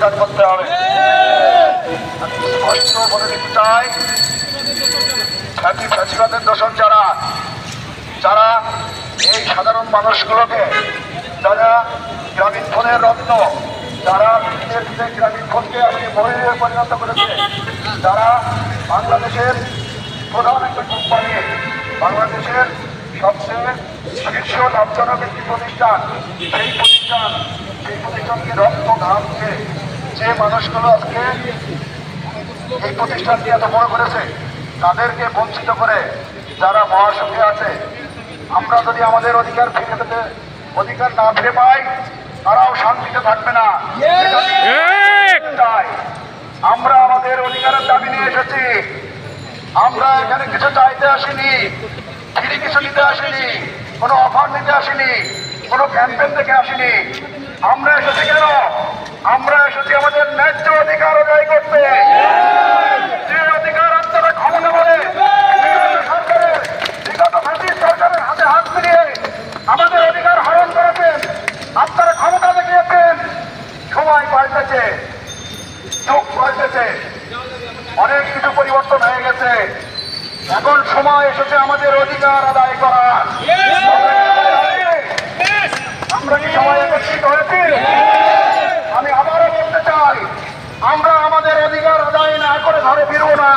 প্রতিবাদ করতে হবে। ফ্যাসিবাদের দোষণ যারা যারা এই সাধারণ মানুষগুলোকে যারা গ্রামীণ ফোনের রত্ন, যারা গ্রামীণ ফোনকে আপনি মহিলায় পরিণত করেছে, যারা বাংলাদেশের প্রধান একটা কোম্পানি, বাংলাদেশের সবচেয়ে শীর্ষ লাভজনক একটি প্রতিষ্ঠান, সেই প্রতিষ্ঠান, সেই প্রতিষ্ঠানকে রক্ত ঘামছে যে মানুষগুলো আজকে এই প্রতিষ্ঠানটি এত বড় করেছে তাদেরকে বঞ্চিত করে যারা মহাসুখে আছে আমরা যদি আমাদের অধিকার ফিরে পেতে অধিকার না ফিরে পাই তারাও শান্তিতে থাকবে না। তাই আমরা আমাদের অধিকারের দাবি নিয়ে এসেছি। আমরা এখানে কিছু চাইতে আসিনি ফিরে কিছু নিতে আসিনি কোনো অফার নিতে আসিনি কোনো ক্যাম্পেন থেকে আসিনি। আমরা এসেছি কেন? হয়েছে। যুগ পাল্টেছে অনেক কিছু পরিবর্তন হয়ে গেছে। এখন সময় এসেছে আমাদের অধিকার আদায় করা আমরা কি সময় একত্রিত হয়েছি? আমি আবারও বলতে চাই, আমরা আমাদের অধিকার আদায় না করে ঘরে ফিরবো না।